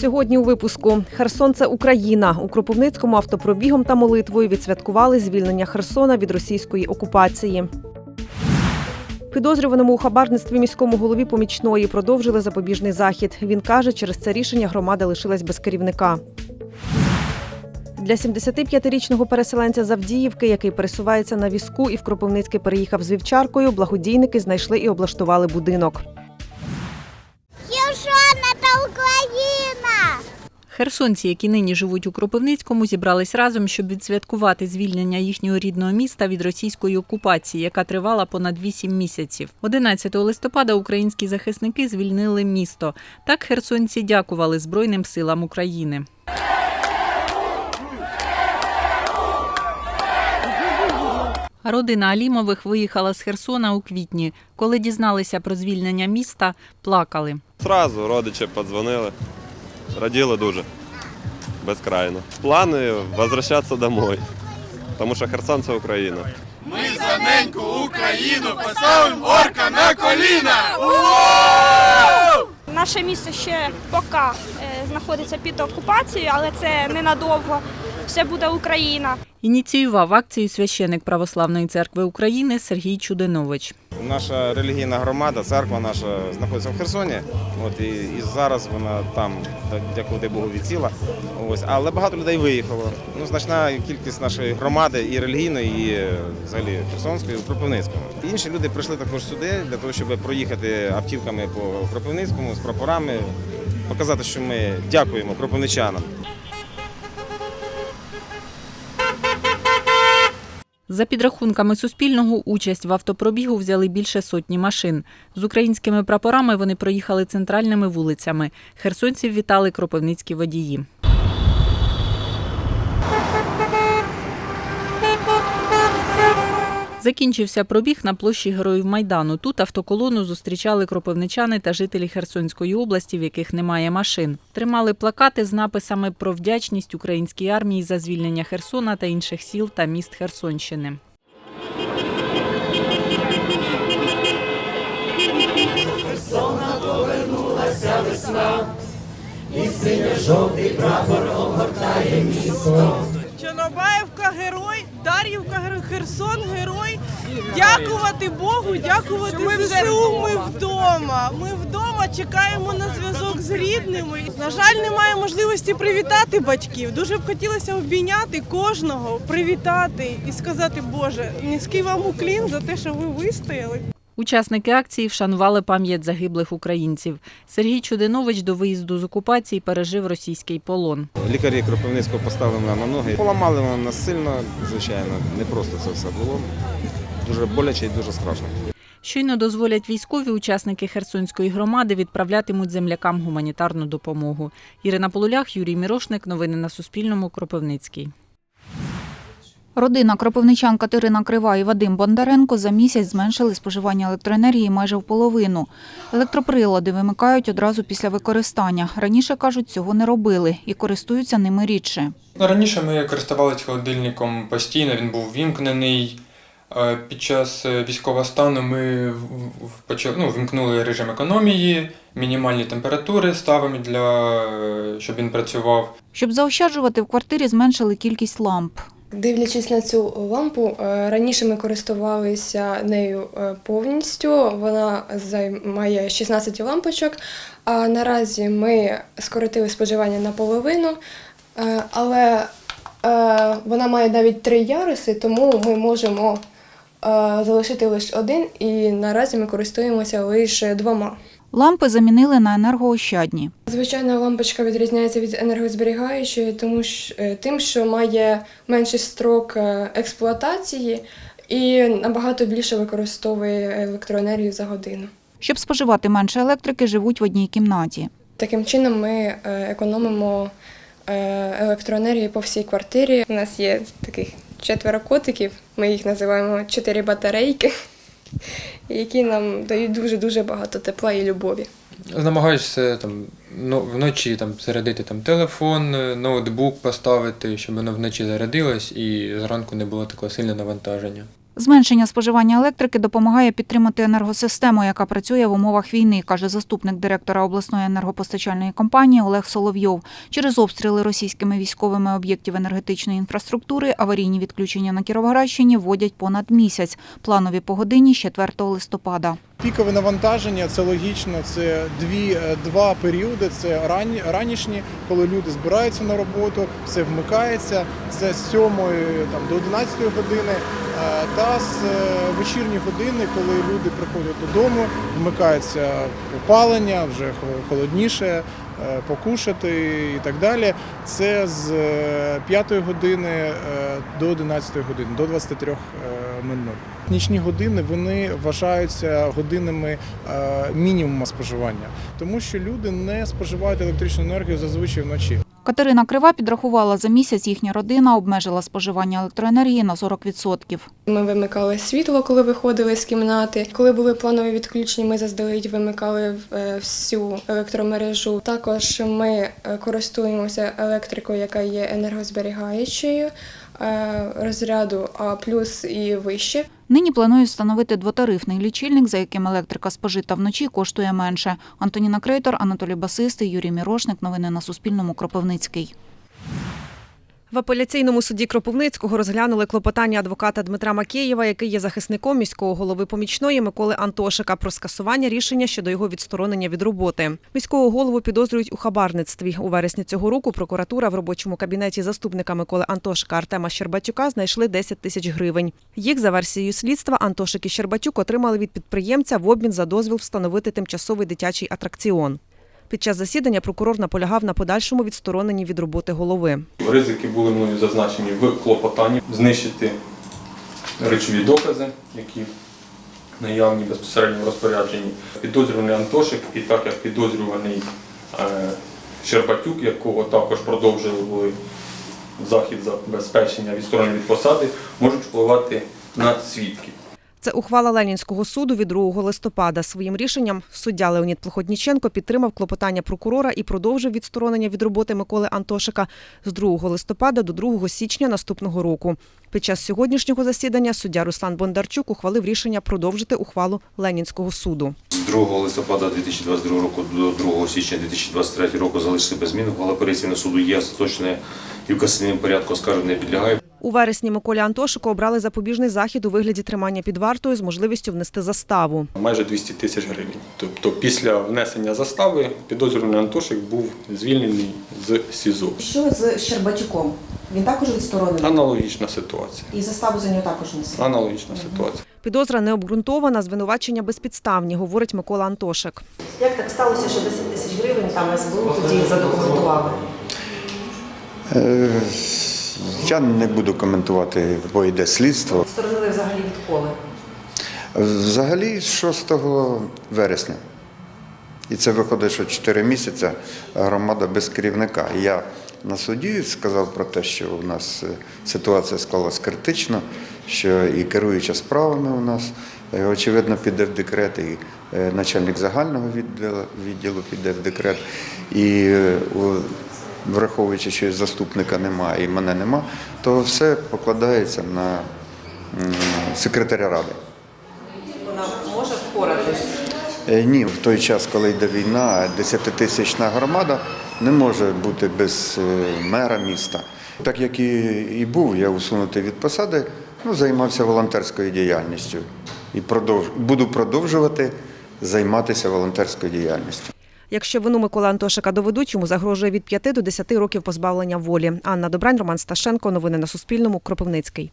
Сьогодні у випуску Херсон це Україна. У Кропивницькому автопробігом та молитвою відсвяткували звільнення Херсона від російської окупації. Підозрюваному у хабарництві міському голові помічної продовжили запобіжний захід. Він каже, через це рішення громада лишилась без керівника. Для 75-річного переселенця з Авдіївки, який пересувається на візку і в Кропивницький переїхав з вівчаркою, благодійники знайшли і облаштували будинок. Херсонці, які нині живуть у Кропивницькому, зібрались разом, щоб відсвяткувати звільнення їхнього рідного міста від російської окупації, яка тривала понад вісім місяців. 11 листопада українські захисники звільнили місто. Так херсонці дякували Збройним силам України. Родина Алімових виїхала з Херсона у квітні. Коли дізналися про звільнення міста, плакали. Зразу родичі подзвонили. Раділи дуже. Безкрайно. Плани возвращатися домой. Тому що Херсон це Україна. Ми заненьку Україну. Посавимо орка на коліна. Наше місто ще поки е, знаходиться під окупацією, але це ненадовго. Все буде Україна. Ініціював акцію священик Православної церкви України Сергій Чудинович. Наша релігійна громада, церква наша знаходиться в Херсоні. От і, і зараз вона там, дякувати Богу, відсіла. Ось, але багато людей виїхало. Ну, значна кількість нашої громади і релігійної, і е, взагалі Херсонської, у Кропивницькому. Інші люди прийшли також сюди для того, щоб проїхати автівками по Кропивницькому з прапорами, показати, що ми дякуємо кропивничанам. За підрахунками Суспільного, участь в автопробігу взяли більше сотні машин. З українськими прапорами вони проїхали центральними вулицями. Херсонців вітали кропивницькі водії. Закінчився пробіг на площі Героїв Майдану. Тут автоколону зустрічали кропивничани та жителі Херсонської області, в яких немає машин. Тримали плакати з написами про вдячність українській армії за звільнення Херсона та інших сіл та міст Херсонщини. Херсона повернулася весна. Чорнобаївка герой, Дар'ївка Херсон герой. Дякувати Богу, дякувати ЗСУ. Ми вдома. Ми вдома чекаємо на зв'язок з рідними. На жаль, немає можливості привітати батьків. Дуже б хотілося обійняти кожного, привітати і сказати, Боже, низький вам уклін за те, що ви вистояли. Учасники акції вшанували пам'ять загиблих українців. Сергій Чудинович до виїзду з окупації пережив російський полон. Лікарі Кропивницького поставили мене на ноги. Поламали мене нас сильно, звичайно. Не просто це все було. Дуже боляче і дуже страшно. Щойно дозволять військові, учасники Херсонської громади відправлятимуть землякам гуманітарну допомогу. Ірина Полулях, Юрій Мірошник. Новини на Суспільному. Кропивницький. Родина кропивничан Катерина Крива і Вадим Бондаренко за місяць зменшили споживання електроенергії майже в половину. Електроприлади вимикають одразу після використання. Раніше, кажуть, цього не робили і користуються ними рідше. Ну, Раніше ми користувалися холодильником постійно, він був вімкнений. Е, Під час е, військового стану ми ну, вимкнули режим економії, мінімальні температури ставимо, для, е, щоб він працював. Щоб заощаджувати в квартирі, зменшили кількість ламп. Дивлячись на цю лампу, е, раніше ми користувалися нею е, повністю. Вона займає 16 лампочок. А наразі ми скоротили споживання наполовину, Е, але вона має навіть три яруси, тому ми можемо залишити лише один, і наразі ми користуємося лише двома. Лампи замінили на енергоощадні. Звичайна лампочка відрізняється від енергозберігаючої, тому що, е, тим, що має менший строк е, експлуатації і набагато більше використовує електроенергію за годину. Щоб споживати менше електрики, живуть в одній кімнаті. Таким чином ми е, економимо електроенергію по всій квартирі. У нас є таких четверо котиків, ми їх називаємо чотири батарейки, які нам дають дуже-дуже багато тепла і любові. Намагаюся там, ну, вночі там, зарядити там, телефон, е, ноутбук поставити, щоб воно вночі зарядилось і зранку не було такого сильного навантаження. Зменшення споживання електрики допомагає підтримати енергосистему, яка працює в умовах війни, каже заступник директора обласної енергопостачальної компанії Олег Соловйов. Через обстріли російськими військовими об'єктів енергетичної інфраструктури аварійні відключення на Кіровоградщині вводять понад місяць. Планові погодинні з 4 листопада. Пікове навантаження це логічно. Це дві е, два періоди. Це ран, ранішні, коли люди збираються на роботу, все вмикається. Це з 7 там до 11 години, е, та з е, вечірні години, коли люди приходять додому, вмикається опалення, вже холодніше, покушати і так далі. Це з 5 години до 11 години, до 23 минут. Нічні години вони вважаються годинами е, мінімуму споживання, тому що люди не споживають електричну енергію зазвичай вночі. Катерина Крива підрахувала, за місяць їхня родина обмежила споживання електроенергії на 40%. Ми вимикали світло, коли виходили з кімнати. Коли були планові відключення, ми заздалегідь вимикали е, всю електромережу. Також ми е, користуємося електрикою, яка є енергозберігаючою розряду А плюс і вище. Нині планують встановити двотарифний лічильник, за яким електрика спожита вночі коштує менше. Антоніна Крейтор, Анатолій Басистий, Юрій Мірошник. Новини на Суспільному. Кропивницький. В апеляційному суді Кропивницького розглянули клопотання адвоката Дмитра Макеєва, який є захисником міського голови помічної Миколи Антошика про скасування рішення щодо його відсторонення від роботи. Міського голову підозрюють у хабарництві. У вересні цього року прокуратура в робочому кабінеті заступника Миколи Антошика Артема Щербатюка знайшли 10 тисяч гривень. Їх за версією слідства Антошик і Щербатюк отримали від підприємця в обмін за дозвіл встановити тимчасовий дитячий атракціон. Під час засідання прокурор наполягав на подальшому відстороненні від роботи голови. Ризики були мною зазначені в клопотанні знищити речові докази, які наявні безпосередньо в розпорядженні. Підозрюваний Антошик і так як підозрюваний е, Щербатюк, якого також продовжували захід забезпечення відсторонення від посади, можуть впливати на свідків. Це ухвала Ленінського суду від 2 листопада. Своїм рішенням суддя Леонід Плохотніченко підтримав клопотання прокурора і продовжив відсторонення від роботи Миколи Антошика з 2 листопада до 2 січня наступного року. Під час сьогоднішнього засідання суддя Руслан Бондарчук ухвалив рішення продовжити ухвалу Ленінського суду. З 2 листопада 2022 року до 2 січня 2023 року залишився без змін. Ухвала апеляційного суду є остаточне і в касаційному порядку оскарження не підлягає. У вересні Миколі Антошику обрали запобіжний захід у вигляді тримання під вартою з можливістю внести заставу. Майже 200 тисяч гривень. Тобто після внесення застави підозрюваний Антошик був звільнений з СІЗО. Що з Щербатюком? Він також відсторонений Аналогічна ситуація. і заставу за нього також несе. Аналогічна ситуація. Підозра не обґрунтована, звинувачення безпідставні, говорить Микола Антошик. Як так сталося, що 10 тисяч гривень там СБУ тоді задокументували? Я не буду коментувати, бо йде слідство. Сторонили взагалі відколи. Взагалі 6 вересня. І це виходить, що 4 місяці громада без керівника. Я на суді сказав про те, що у нас е, ситуація склалась критично, що і керуюча справами у нас, е, очевидно, піде в декрет, і е, начальник загального відділу, піде в декрет. І враховуючи, що заступника немає, і мене нема, то все покладається на секретаря ради. Вона може впоратись. Е, Ні, в той час, коли йде війна, 10-тисячна громада не може бути без е, мера міста. Так як і, і був, я усунутий від посади, ну, займався волонтерською діяльністю і продовж, буду продовжувати займатися волонтерською діяльністю. Якщо вину Миколи Антошика доведуть, йому загрожує від 5 до 10 років позбавлення волі. Анна Добрань, Роман Сташенко. Новини на Суспільному. Кропивницький.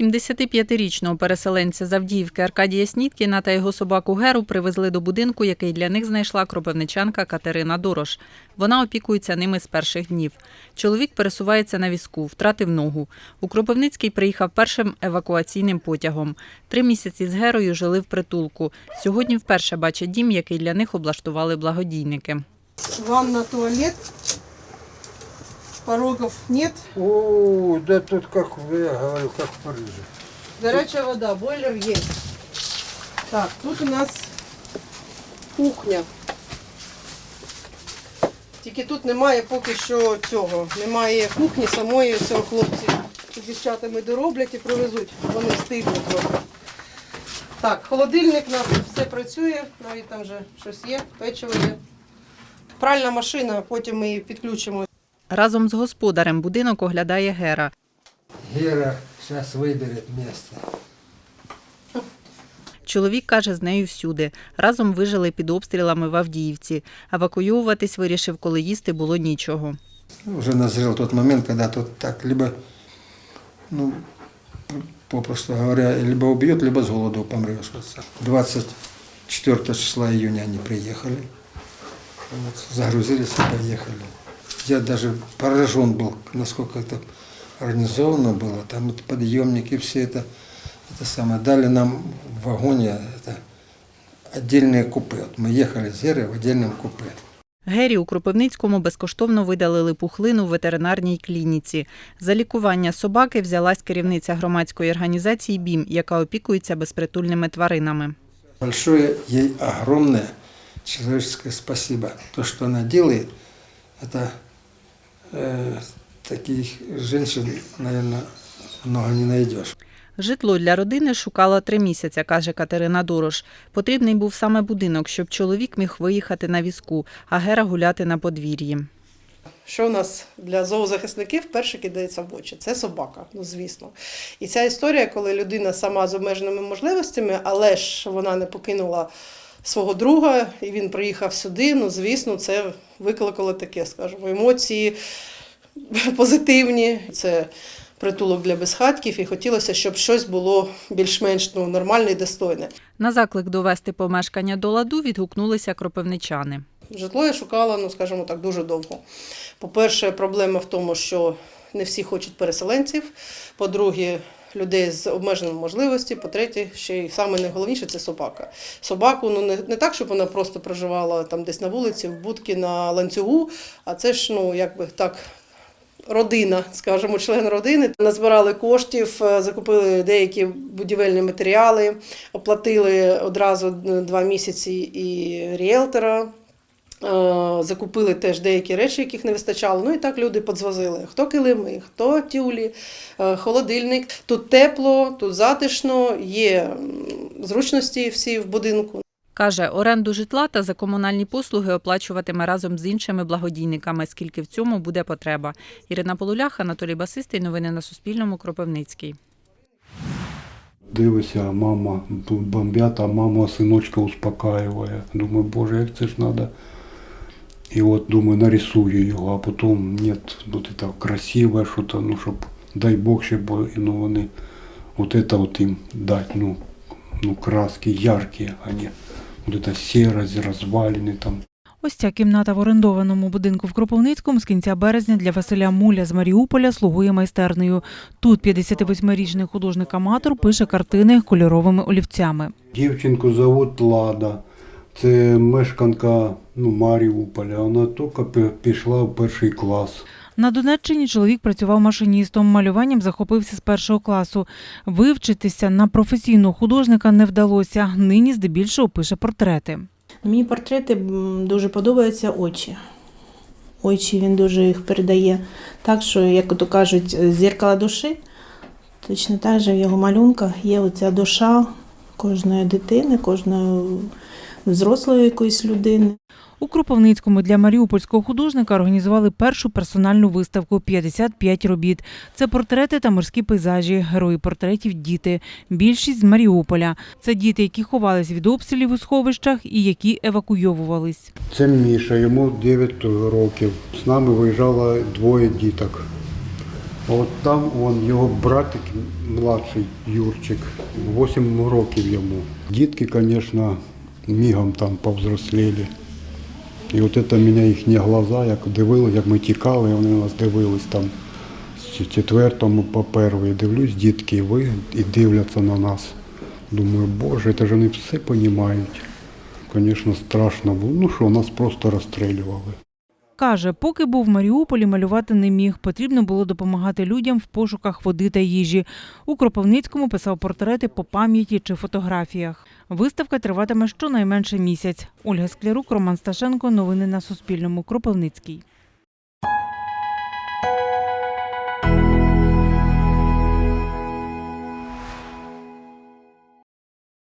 75-річного переселенця з Авдіївки Аркадія Сніткіна та його собаку Геру привезли до будинку, який для них знайшла кропивничанка Катерина Дорош. Вона опікується ними з перших днів. Чоловік пересувається на візку, втратив ногу. У Кропивницький приїхав першим евакуаційним потягом. Три місяці з Герою жили в притулку. Сьогодні вперше бачать дім, який для них облаштували благодійники. Ванна, туалет. Порогов нет. О, да тут как, я говорю, как в Париже. Горячая вода, бойлер есть. Так, тут у нас кухня. Тільки тут немає поки що цього. Немає кухні самої, цього хлопці з дівчатами дороблять і привезуть. Вони встигнуть трохи. Так, холодильник у нас все працює, навіть там вже щось є, печиво є. Пральна машина, потім ми її підключимо. Разом з господарем будинок оглядає Гера. Гера сейчас выберет место. Чоловік каже, з нею всюди. Разом вижили під обстрілами в Авдіївці. Евакуюватись вирішив, коли їсти було нічого. Уже назрел тот момент, когда тут так либо, ну, попросту говоря, либо убьет, либо с голоду помрешь. 24 числа июня они приехали, вот, загрузились и поехали. Я даже поражен был, насколько это организовано было. Там вот подъемники, все это, это самое. Дали нам в вагоне это, отдельные купе. Вот мы ехали с Герой в отдельном купе. Гері у Кропивницькому безкоштовно видалили пухлину в ветеринарній клініці. За лікування собаки взялась керівниця громадської організації БІМ, яка опікується безпритульними тваринами. Большое ей огромное человеческое спасибо. То, что она делает, это э, таких женщин, наверное, много не найдешь. Житло для родини шукала три місяці, каже Катерина Дорош. Потрібний був саме будинок, щоб чоловік міг виїхати на візку, а Гера гуляти на подвір'ї. Що у нас для зоозахисників перше кидається в очі? Це собака, ну звісно. І ця історія, коли людина сама з обмеженими можливостями, але ж вона не покинула свого друга, і він приїхав сюди. Ну, звісно, це викликало таке, скажімо, емоції позитивні. Це притулок для безхатків, і хотілося, щоб щось було більш-менш ну, нормальне і достойне. На заклик довести помешкання до ладу відгукнулися кропивничани. Житло я шукала, ну скажімо так, дуже довго. По-перше, проблема в тому, що не всі хочуть переселенців. По-друге, людей з обмеженими можливостями. По-третє, ще й саме найголовніше це собака. Собаку ну не, не так, щоб вона просто проживала там десь на вулиці, в будці на ланцюгу, а це ж ну якби так. Родина, скажімо, член родини. Назбирали коштів, е, закупили деякі будівельні матеріали, оплатили одразу два місяці і ріелтора, Закупили теж деякі речі, яких не вистачало. Ну і так люди подзвозили. Хто килими, хто тюлі, е, холодильник. Тут тепло, тут затишно, є зручності всі в будинку. Каже, оренду житла та за комунальні послуги оплачуватиме разом з іншими благодійниками, скільки в цьому буде потреба. Ірина Полулях, Анатолій Басистий. Новини на Суспільному. Кропивницький. Дивися, мама тут бомбять, а мама синочка успокаює. Думаю, боже, як це ж треба. І от думаю, нарисую його, а потім ні, ну ти так красиве, що то, ну щоб дай Бог, щоб ну, вони от это от їм дати, ну, ну краски яркі, а не вот это серость, розвалини там. Ось ця кімната в орендованому будинку в Кропивницькому з кінця березня для Василя Муля з Маріуполя слугує майстернею. Тут 58-річний художник-аматор пише картини кольоровими олівцями. Дівчинку зовут Лада. Це мешканка ну, Маріуполя. Вона тільки пішла в перший клас. На Донеччині чоловік працював машиністом, малюванням захопився з першого класу. Вивчитися на професійного художника не вдалося. Нині здебільшого пише портрети. Мені портрети дуже подобаються очі. Очі він дуже їх передає так, що, як то кажуть, з душі. Точно так же в його малюнках є оця душа кожної дитини, кожної взрослої якоїсь людини. У Кропивницькому для маріупольського художника організували першу персональну виставку 55 робіт. Це портрети та морські пейзажі, герої портретів діти. Більшість з Маріуполя. Це діти, які ховались від обстрілів у сховищах і які евакуйовувались. Це Міша, йому 9 років. З нами виїжджало двоє діток. А От там он, його братик младший Юрчик, 8 років йому. Дітки, звісно, мігом там повзросліли. І от це мене їхні глаза, як дивили, як ми тікали, вони нас дивились там з четвертому по перший. Дивлюсь, дітки, ви і дивляться на нас. Думаю, боже, це ж вони все розуміють. Звісно, страшно було. Ну що, нас просто розстрілювали. Каже, поки був в Маріуполі, малювати не міг. Потрібно було допомагати людям в пошуках води та їжі. У Кропивницькому писав портрети по пам'яті чи фотографіях. Виставка триватиме щонайменше місяць. Ольга Склярук, Роман Сташенко. Новини на Суспільному. Кропивницький.